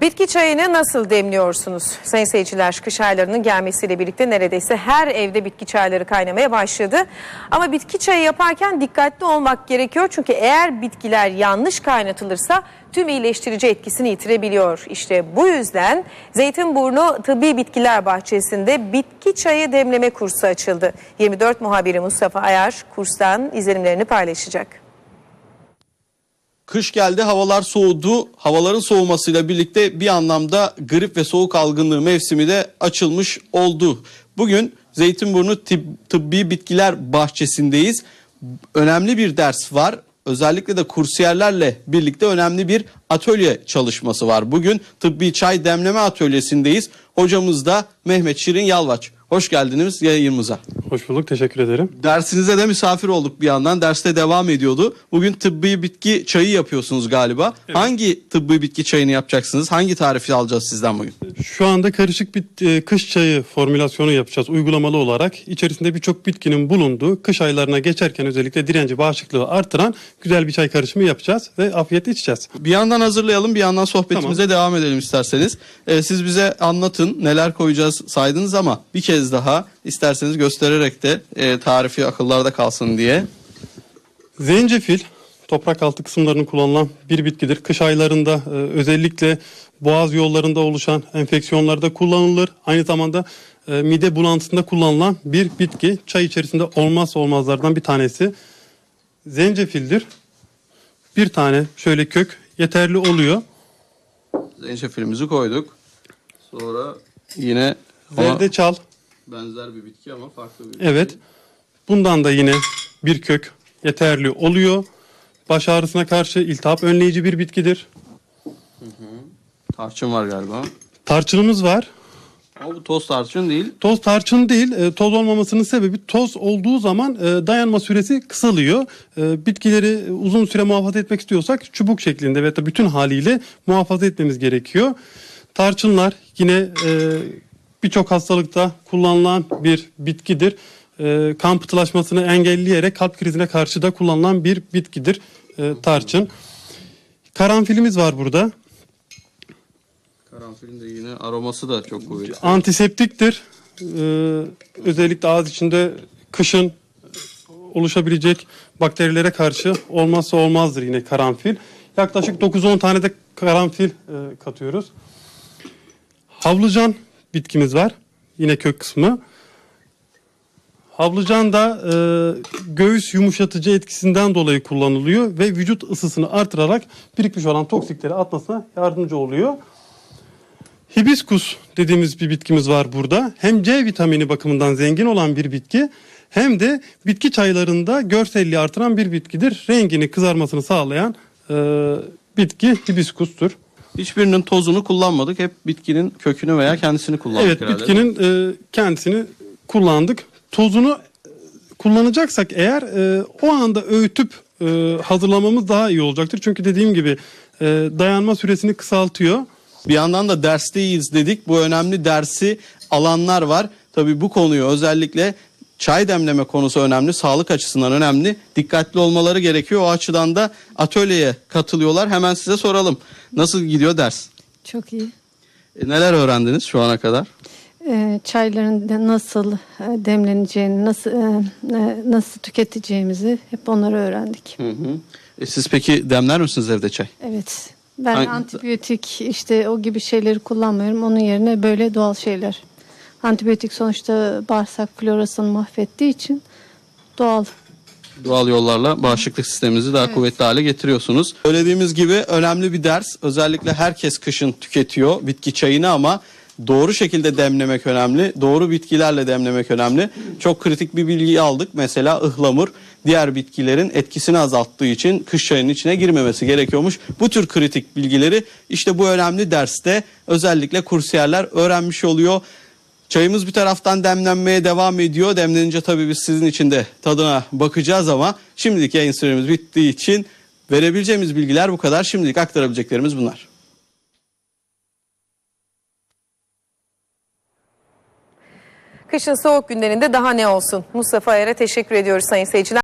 Bitki çayını nasıl demliyorsunuz? Sayın seyirciler kış aylarının gelmesiyle birlikte neredeyse her evde bitki çayları kaynamaya başladı. Ama bitki çayı yaparken dikkatli olmak gerekiyor. Çünkü eğer bitkiler yanlış kaynatılırsa tüm iyileştirici etkisini yitirebiliyor. İşte bu yüzden Zeytinburnu Tıbbi Bitkiler Bahçesi'nde bitki çayı demleme kursu açıldı. 24 muhabiri Mustafa Ayar kurstan izlenimlerini paylaşacak. Kış geldi, havalar soğudu. Havaların soğumasıyla birlikte bir anlamda grip ve soğuk algınlığı mevsimi de açılmış oldu. Bugün Zeytinburnu Tıbbi Bitkiler Bahçesi'ndeyiz. Önemli bir ders var. Özellikle de kursiyerlerle birlikte önemli bir atölye çalışması var. Bugün tıbbi çay demleme atölyesindeyiz. Hocamız da Mehmet Şirin Yalvaç. Hoş geldiniz yayınımıza. Hoş bulduk, teşekkür ederim. Dersinize de misafir olduk bir yandan. Derste devam ediyordu. Bugün tıbbi bitki çayı yapıyorsunuz galiba. Hangi tıbbi bitki çayını yapacaksınız? Hangi tarifi alacağız sizden bugün? Şu anda karışık bir e, kış çayı formülasyonu yapacağız uygulamalı olarak. İçerisinde birçok bitkinin bulunduğu, kış aylarına geçerken özellikle direnci bağışıklığı artıran güzel bir çay karışımı yapacağız ve afiyetle içeceğiz. Bir yandan hazırlayalım, bir yandan sohbetimize devam edelim isterseniz. Ee, siz bize anlatın neler koyacağız saydınız ama bir kez daha isterseniz göstererek de e, tarifi akıllarda kalsın diye. Zencefil toprak altı kısımlarının kullanılan bir bitkidir. Kış aylarında e, özellikle boğaz yollarında oluşan enfeksiyonlarda kullanılır. Aynı zamanda e, mide bulantısında kullanılan bir bitki. Çay içerisinde olmazsa olmazlardan bir tanesi. Zencefildir. Bir tane şöyle kök yeterli oluyor. Zencefilimizi koyduk. Sonra yine Zerdeçal benzer bir bitki ama farklı bir bitki. Evet. Bundan da yine bir kök yeterli oluyor. Baş ağrısına karşı iltihap önleyici bir bitkidir. Tarçın var galiba. Tarçınımız var. Ama bu toz tarçın değil. Toz tarçın değil. e, toz olmamasının sebebi toz olduğu zaman e, dayanma süresi kısalıyor. E, bitkileri uzun süre muhafaza etmek istiyorsak çubuk şeklinde ve da bütün haliyle muhafaza etmemiz gerekiyor. Tarçınlar yine e, birçok hastalıkta kullanılan bir bitkidir. E, kan pıhtılaşmasını engelleyerek kalp krizine karşı da kullanılan bir bitkidir e, tarçın. Karanfilimiz var burada. Karanfilin de yine aroması da çok kuvvetli. Antiseptiktir. Ee, özellikle ağız içinde kışın oluşabilecek bakterilere karşı olmazsa olmazdır yine karanfil. Yaklaşık 9-10 tane de karanfil e, katıyoruz. Havlucan bitkimiz var. Yine kök kısmı. Havlucan da e, göğüs yumuşatıcı etkisinden dolayı kullanılıyor ve vücut ısısını artırarak birikmiş olan toksikleri atmasına yardımcı oluyor. Hibiskus dediğimiz bir bitkimiz var burada. Hem C vitamini bakımından zengin olan bir bitki hem de bitki çaylarında görselliği artıran bir bitkidir. Rengini kızarmasını sağlayan e, bitki hibiskustur. Hiçbirinin tozunu kullanmadık. Hep bitkinin kökünü veya kendisini kullandık Evet herhalde. bitkinin e, kendisini kullandık. Tozunu e, kullanacaksak eğer e, o anda öğütüp e, hazırlamamız daha iyi olacaktır. Çünkü dediğim gibi e, dayanma süresini kısaltıyor. Bir yandan da dersteyiz dedik. Bu önemli dersi alanlar var. Tabii bu konuyu özellikle çay demleme konusu önemli. Sağlık açısından önemli. Dikkatli olmaları gerekiyor. O açıdan da atölyeye katılıyorlar. Hemen size soralım. Nasıl gidiyor ders? Çok iyi. E, neler öğrendiniz şu ana kadar? Ee, çayların nasıl e, demleneceğini, nasıl e, e, nasıl tüketeceğimizi hep onları öğrendik. Hı hı. E, siz peki demler misiniz evde çay? Evet. Ben Hangi- antibiyotik işte o gibi şeyleri kullanmıyorum. Onun yerine böyle doğal şeyler. Antibiyotik sonuçta bağırsak florasını mahvettiği için doğal. Doğal yollarla bağışıklık sistemimizi daha kuvvetli hale getiriyorsunuz. Söylediğimiz gibi önemli bir ders. Özellikle herkes kışın tüketiyor bitki çayını ama doğru şekilde demlemek önemli. Doğru bitkilerle demlemek önemli. Çok kritik bir bilgiyi aldık. Mesela ıhlamur diğer bitkilerin etkisini azalttığı için kış çayının içine girmemesi gerekiyormuş. Bu tür kritik bilgileri işte bu önemli derste özellikle kursiyerler öğrenmiş oluyor. Çayımız bir taraftan demlenmeye devam ediyor. Demlenince tabii biz sizin için de tadına bakacağız ama şimdilik yayın süremiz bittiği için verebileceğimiz bilgiler bu kadar. Şimdilik aktarabileceklerimiz bunlar. Kışın soğuk günlerinde daha ne olsun? Mustafa Ayar'a teşekkür ediyoruz sayın seyirciler.